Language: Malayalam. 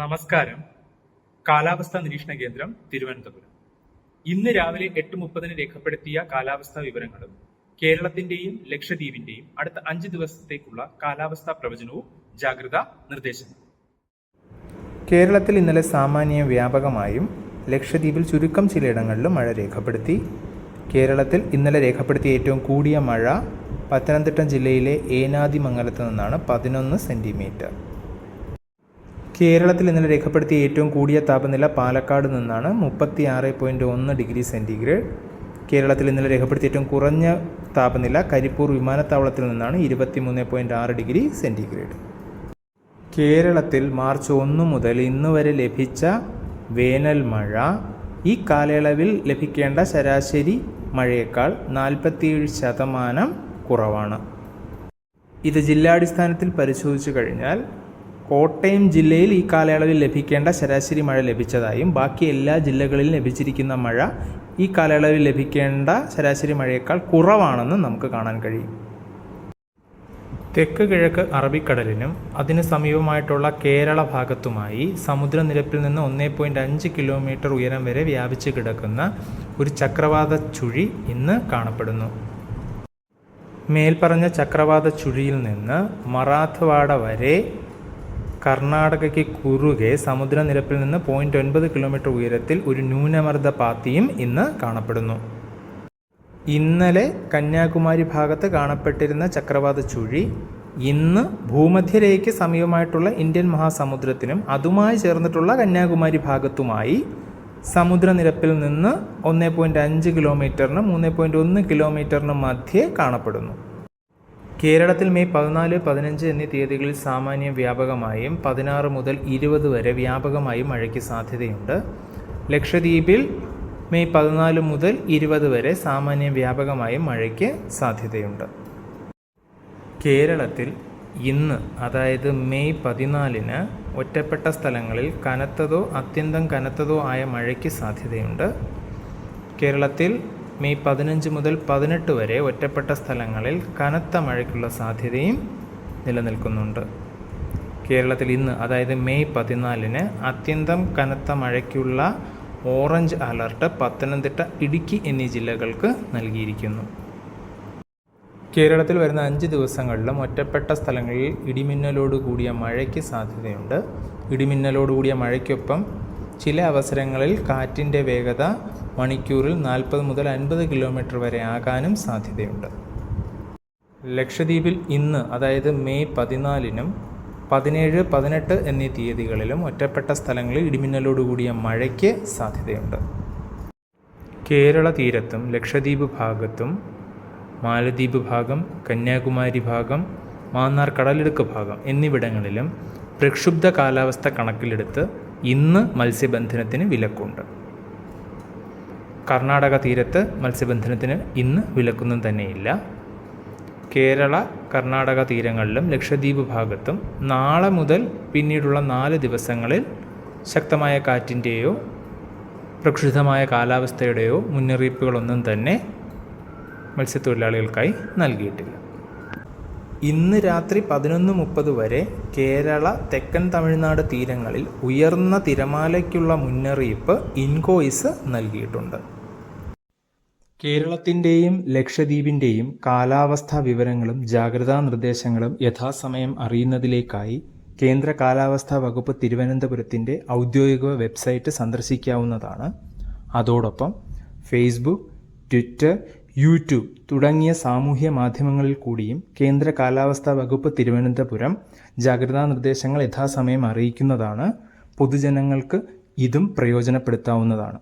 നമസ്കാരം. കാലാവസ്ഥാ നിരീക്ഷണ കേന്ദ്രം തിരുവനന്തപുരം. ഇന്ന് രാവിലെ എട്ട് മുപ്പതിന് രേഖപ്പെടുത്തിയ കാലാവസ്ഥാ വിവരങ്ങളും കേരളത്തിന്റെയും ലക്ഷദ്വീപിന്റെയും അടുത്ത അഞ്ച് ദിവസത്തേക്കുള്ള കാലാവസ്ഥാ പ്രവചനവും ജാഗ്രതാ നിർദ്ദേശം കേരളത്തിൽ ഇന്നലെ സാമാന്യ വ്യാപകമായും ലക്ഷദ്വീപിൽ ചുരുക്കം ചിലയിടങ്ങളിലും മഴ രേഖപ്പെടുത്തി. കേരളത്തിൽ ഇന്നലെ രേഖപ്പെടുത്തിയ ഏറ്റവും കൂടിയ മഴ പത്തനംതിട്ട ജില്ലയിലെ ഏനാദിമംഗലത്ത് നിന്നാണ് പതിനൊന്ന് സെന്റിമീറ്റർ കേരളത്തിൽ ഇന്നലെ രേഖപ്പെടുത്തിയ ഏറ്റവും കൂടിയ താപനില പാലക്കാട് നിന്നാണ് മുപ്പത്തി ആറ് പോയിന്റ് ഒന്ന് ഡിഗ്രി സെന്റിഗ്രേഡ് കേരളത്തിൽ ഇന്നലെ രേഖപ്പെടുത്തിയ ഏറ്റവും കുറഞ്ഞ താപനില കരിപ്പൂർ വിമാനത്താവളത്തിൽ നിന്നാണ് ഇരുപത്തി മൂന്ന് പോയിന്റ് ആറ് ഡിഗ്രി സെന്റിഗ്രേഡ് കേരളത്തിൽ മാർച്ച് ഒന്ന് മുതൽ ഇന്ന് വരെ ലഭിച്ച വേനൽ മഴ ഈ കാലയളവിൽ ലഭിക്കേണ്ട ശരാശരി മഴയേക്കാൾ നാൽപ്പത്തിയേഴ് ശതമാനം കുറവാണ്. ഇത് ജില്ലാടിസ്ഥാനത്തിൽ പരിശോധിച്ചു കഴിഞ്ഞാൽ കോട്ടയം ജില്ലയിൽ ഈ കാലയളവിൽ ലഭിക്കേണ്ട ശരാശരി മഴ ലഭിച്ചതായും ബാക്കി എല്ലാ ജില്ലകളിലും ലഭിച്ചിരിക്കുന്ന മഴ ഈ കാലയളവിൽ ലഭിക്കേണ്ട ശരാശരി മഴയേക്കാൾ കുറവാണെന്ന് നമുക്ക് കാണാൻ കഴിയും. തെക്ക് കിഴക്ക് അറബിക്കടലിനും അതിന് സമീപമായിട്ടുള്ള കേരള ഭാഗത്തുമായി സമുദ്രനിരപ്പിൽ നിന്ന് ഒന്നേ പോയിന്റ് അഞ്ച് കിലോമീറ്റർ ഉയരം വരെ വ്യാപിച്ചു കിടക്കുന്ന ഒരു ചക്രവാത ചുഴി ഇന്ന് കാണപ്പെടുന്നു. മേൽപ്പറഞ്ഞ ചക്രവാത ചുഴിയിൽ നിന്ന് മറാത്ത്വാഡ വരെ കർണാടകയ്ക്ക് കുറുകെ സമുദ്രനിരപ്പിൽ നിന്ന് പോയിന്റ് ഒൻപത് കിലോമീറ്റർ ഉയരത്തിൽ ഒരു ന്യൂനമർദ്ദ പാത്തിയും ഇന്ന് കാണപ്പെടുന്നു. ഇന്നലെ കന്യാകുമാരി ഭാഗത്ത് കാണപ്പെട്ടിരുന്ന ചക്രവാത ചുഴി ഇന്ന് ഭൂമധ്യരേഖയ്ക്ക് സമീപമായിട്ടുള്ള ഇന്ത്യൻ മഹാസമുദ്രത്തിനും അതുമായി ചേർന്നിട്ടുള്ള കന്യാകുമാരി ഭാഗത്തുമായി സമുദ്രനിരപ്പിൽ നിന്ന് ഒന്ന് പോയിന്റ് അഞ്ച് കിലോമീറ്ററിന് മൂന്ന് പോയിന്റ് ഒന്ന് കിലോമീറ്ററിന് മധ്യേ കാണപ്പെടുന്നു. കേരളത്തിൽ മെയ് പതിനാല് പതിനഞ്ച് എന്നീ തീയതികളിൽ സാമാന്യം വ്യാപകമായും പതിനാറ് മുതൽ ഇരുപത് വരെ വ്യാപകമായും മഴയ്ക്ക് സാധ്യതയുണ്ട്. ലക്ഷദ്വീപിൽ മെയ് പതിനാല് മുതൽ ഇരുപത് വരെ സാമാന്യം വ്യാപകമായും മഴയ്ക്ക് സാധ്യതയുണ്ട്. കേരളത്തിൽ ഇന്ന് അതായത് മെയ് പതിനാലിന് ഒറ്റപ്പെട്ട സ്ഥലങ്ങളിൽ കനത്തതോ അത്യന്തം കനത്തതോ ആയ മഴയ്ക്ക് സാധ്യതയുണ്ട്. കേരളത്തിൽ മെയ് പതിനഞ്ച് മുതൽ പതിനെട്ട് വരെ ഒറ്റപ്പെട്ട സ്ഥലങ്ങളിൽ കനത്ത മഴയ്ക്കുള്ള സാധ്യതയും നിലനിൽക്കുന്നുണ്ട്. കേരളത്തിൽ ഇന്ന് അതായത് മെയ് പതിനാലിന് അത്യന്തം കനത്ത മഴയ്ക്കുള്ള ഓറഞ്ച് അലർട്ട് പത്തനംതിട്ട ഇടുക്കി എന്നീ ജില്ലകൾക്ക് നൽകിയിരിക്കുന്നു. കേരളത്തിൽ വരുന്ന അഞ്ച് ദിവസങ്ങളിലും ഒറ്റപ്പെട്ട സ്ഥലങ്ങളിൽ ഇടിമിന്നലോട് കൂടിയ മഴയ്ക്ക് സാധ്യതയുണ്ട്. ഇടിമിന്നലോട് കൂടിയ മഴയ്ക്കൊപ്പം ചില അവസരങ്ങളിൽ കാറ്റിന്റെ വേഗത മണിക്കൂറിൽ നാൽപ്പത് മുതൽ അൻപത് കിലോമീറ്റർ വരെ ആകാനും സാധ്യതയുണ്ട്. ലക്ഷദ്വീപിൽ ഇന്ന് അതായത് മെയ് പതിനാലിനും പതിനേഴ് പതിനെട്ട് എന്നീ തീയതികളിലും ഒറ്റപ്പെട്ട സ്ഥലങ്ങളിൽ ഇടിമിന്നലോടുകൂടിയ മഴയ്ക്ക് സാധ്യതയുണ്ട്. കേരള തീരത്തും ലക്ഷദ്വീപ് ഭാഗത്തും മാലദ്വീപ് ഭാഗം കന്യാകുമാരി ഭാഗം മാന്നാർ കടലിടുക്ക് ഭാഗം എന്നിവിടങ്ങളിലും പ്രക്ഷുബ്ധ കാലാവസ്ഥ കണക്കിലെടുത്ത് ഇന്ന് മത്സ്യബന്ധനത്തിന് വിലക്കുണ്ട്. കർണാടക തീരത്ത് മത്സ്യബന്ധനത്തിന് ഇന്ന് വിലക്കൊന്നും തന്നെയില്ല. കേരള കർണാടക തീരങ്ങളിലും ലക്ഷദ്വീപ് ഭാഗത്തും നാളെ മുതൽ പിന്നീടുള്ള നാല് ദിവസങ്ങളിൽ ശക്തമായ കാറ്റിന്റെയോ പ്രക്ഷുബ്ധമായ കാലാവസ്ഥയുടെയോ മുന്നറിയിപ്പുകളൊന്നും തന്നെ മത്സ്യത്തൊഴിലാളികൾക്കായി നൽകിയിട്ടില്ല. ഇന്ന് രാത്രി പതിനൊന്ന് മുപ്പത് വരെ കേരള തെക്കൻ തമിഴ്നാട് തീരങ്ങളിൽ ഉയർന്ന തിരമാലയ്ക്കുള്ള മുന്നറിയിപ്പ് ഇൻകോയിസ് നൽകിയിട്ടുണ്ട്. കേരളത്തിന്റെയും ലക്ഷദ്വീപിന്റെയും കാലാവസ്ഥാ വിവരങ്ങളും ജാഗ്രതാ നിർദ്ദേശങ്ങളും യഥാസമയം അറിയുന്നതിലേക്കായി കേന്ദ്ര കാലാവസ്ഥാ വകുപ്പ് തിരുവനന്തപുരത്തിന്റെ ഔദ്യോഗിക വെബ്സൈറ്റ് സന്ദർശിക്കാവുന്നതാണ്. അതോടൊപ്പം ഫേസ്ബുക്ക് ട്വിറ്റർ യൂട്യൂബ് തുടങ്ങിയ സാമൂഹ്യ മാധ്യമങ്ങളിൽ കൂടിയും കേന്ദ്ര കാലാവസ്ഥാ വകുപ്പ് തിരുവനന്തപുരം ജാഗ്രതാ നിർദ്ദേശങ്ങൾ യഥാസമയം അറിയിക്കുന്നതാണ്. പൊതുജനങ്ങൾക്ക് ഇതും പ്രയോജനപ്പെടുത്താവുന്നതാണ്.